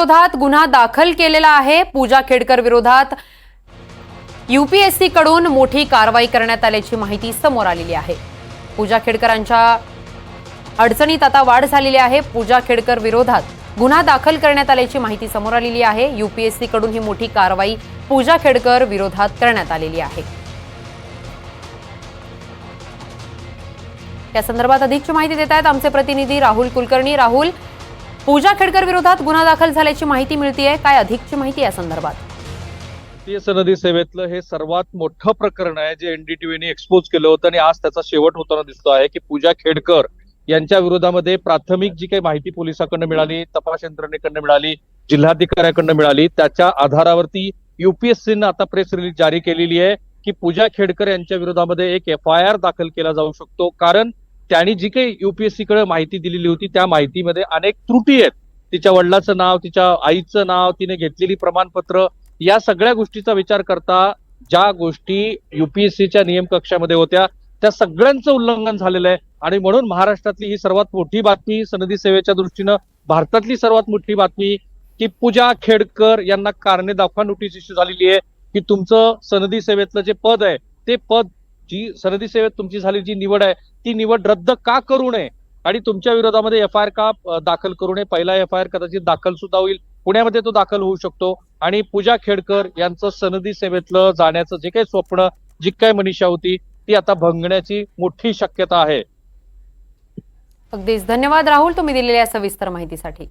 विरोधात गुन्हा दाखल केलेला आहे. पूजा खेडकर विरोधात युपीएससी कडून मोठी कारवाई करण्यात आल्याची माहिती समोर आलेली आहे. पूजा खेडकरांच्या अडचणीत आता वाढ झालेली आहे. पूजा खेडकर विरोधात गुन्हा दाखल करण्यात आल्याची माहिती समोर आलेली आहे. युपीएससी कडून ही मोठी कारवाई पूजा खेडकर विरोधात करण्यात आलेली आहे. या संदर्भात अधिकची माहिती देत आहेत आमचे प्रतिनिधी राहुल कुलकर्णी. राहुल पूजा खेडकर विरोधात गुन्हा दाखल झाल्याची माहिती मिळतीये. काय अधिकची माहिती या संदर्भात? भारतीय सनदी सेवेतलं हे सर्वात मोठं प्रकरण आहे जे एनडीटीव्हीने एक्सपोज केलं होतं आणि आज त्याचा शेवट होताना दिसतो आहे की पूजा खेडकर यांच्या विरोधामध्ये प्राथमिक जी काही माहिती पोलिसाकडनं मिळाली तपास यंत्रणेकडनं मिळाली जिल्हाधिकाऱ्याकडनं मिळाली त्याच्या आधारावरती युपीएससीनं आता प्रेस रिलीज जारी केलेली आहे की पूजा खेडकर यांच्या विरोधामध्ये एक एफ आय आर दाखल केला जाऊ शकतो. कारण त्यांनी जी काही युपीएससीकडे माहिती दिलेली होती त्या माहितीमध्ये अनेक त्रुटी आहेत. तिच्या वडिलाचं नाव तिच्या आईचं नाव तिने घेतलेली प्रमाणपत्र या सगळ्या गोष्टीचा विचार करता ज्या गोष्टी युपीएससीच्या नियम कक्षामध्ये होत्या त्या सगळ्यांचं उल्लंघन झालेलं आहे. आणि म्हणून महाराष्ट्रातली ही सर्वात मोठी बातमी सनदी सेवेच्या दृष्टीनं भारतातली सर्वात मोठी बातमी की पूजा खेडकर यांना कारणे दाखवा नोटीस इश्यू झालेली आहे की तुमचं सनदी सेवेतलं जे पद आहे ते पद जी सनदी सेवेत तुमची झाली जी निवड आहे ती निवड रद्द का करू नये आणि तुमच्या विरोधामध्ये एफ आय आर का दाखल करू नये? पहिला एफ आय आर कदाचित दाखल सुद्धा होईल. पुण्यामध्ये तो दाखल होऊ शकतो. आणि पूजा खेडकर यांचं सनदी सेवेतलं जाण्याचं जे काही स्वप्न जी काही मनीषा होती ती आता भंगण्याची मोठी शक्यता आहे. अगदीच. धन्यवाद राहुल तुम्ही दिलेल्या सविस्तर माहितीसाठी.